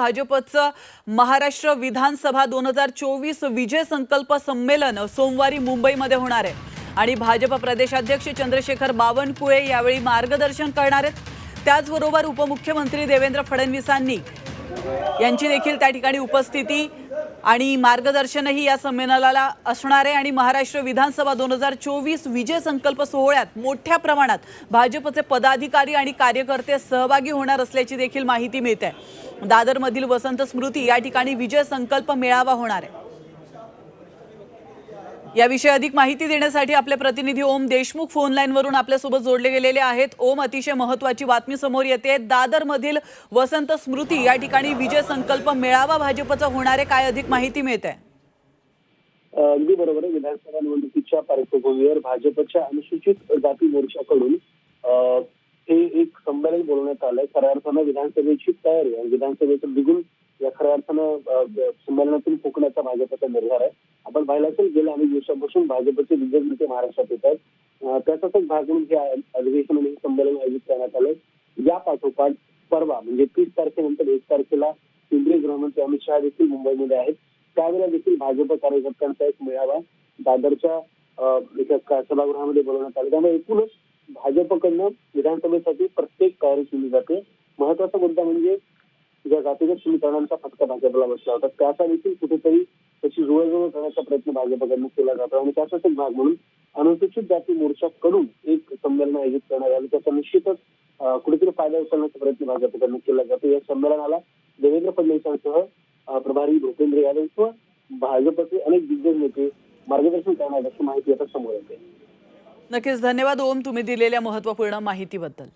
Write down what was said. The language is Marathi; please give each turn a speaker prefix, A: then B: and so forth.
A: भाजपचं महाराष्ट्र विधानसभा दोन हजार चोवीस विजय संकल्प संमेलन सोमवारी मुंबईमध्ये होणार आहे. आणि भाजप प्रदेशाध्यक्ष चंद्रशेखर बावनकुळे यावेळी मार्गदर्शन करणार आहेत. त्याचबरोबर उपमुख्यमंत्री देवेंद्र फडणवीसांनी यांची देखील त्या ठिकाणी उपस्थिती आणि मार्गदर्शनही या संमेलनाला असणार आहे आणि महाराष्ट्र विधानसभा दोन हजार चोवीस विजय संकल्प सोहळ्यात मोठ्या प्रमाणात भाजपचे पदाधिकारी आणि कार्यकर्ते सहभागी होणार असल्याची देखील माहिती मिळते. आहे दादरमधील वसंत स्मृती या ठिकाणी विजय संकल्प मेळावा होणार आहे. याविषयी अधिक माहिती देण्यासाठी आपले प्रतिनिधी ओम देशमुख फोनलाईनवरून आपल्यासोबत जोडले गेलेले आहेत. ओम अतिशय महत्वाची बातमी समोर येते. दादरमधील वसंत स्मृती या ठिकाणी विजय संकल्प मेळावा भाजपचा होणार आहे. काय अधिक माहिती मिळत?
B: आहे अगदी बरोबर आहे. विधानसभा निवडणुकीच्या पार्श्वभूमीवर भाजपच्या अनुसूचित जाती मोर्चाकडून हे एक संमेलन बोलवण्यात आलंय. खऱ्या अर्थानं विधानसभेची तयारी आणि विधानसभेचं द्विगुण या खऱ्या अर्थानं संमेलनातून फुकण्याचा भाजपचा निर्धार आहे. आपण पाहिलं असेल गेल्या अनेक दिवसापासून भाजपचे दिग्गज नेते महाराष्ट्रात येत आहेत. त्याचाच भाग म्हणून हे अधिवेशन आणि संमेलन आयोजित करण्यात आलंय. या पाठोपाठ परवा म्हणजे तीस तारखेनंतर एक तारखेला केंद्रीय गृहमंत्री अमित शहा देखील मुंबईमध्ये आहेत. त्यावेळेला देखील भाजप कार्यकर्त्यांचा एक मेळावा दादरच्या एका सभागृहामध्ये बोलवण्यात आला. त्यामुळे एकूणच भाजपकडनं विधानसभेसाठी प्रत्येक तयारी केली जाते. महत्त्वाचा मुद्दा म्हणजे ज्या जातीगत समीकरणांचा फटका भाजपला बसला होता. त्याचा देखील कुठेतरी त्याची जुळजुळ करण्याचा प्रयत्न भाजपकडनं केला जातो. आणि त्याचाच एक भाग म्हणून अनुसूचित जाती मोर्चाकडून एक संमेलन आयोजित करण्यात आलं. त्याचा निश्चितच कुठेतरी फायदा उचलण्याचा प्रयत्न भाजपकडनं केला जातो. या संमेलनाला देवेंद्र फडणवीसांसह प्रभारी भूपेंद्र यादव किंवा भाजपचे अनेक दिग्गज नेते मार्गदर्शन करणार अशी माहिती आता समोर येते.
A: नक्कीच. धन्यवाद. ओम तुम्ही दिलेल्या महत्त्वपूर्ण माहितीबद्दल.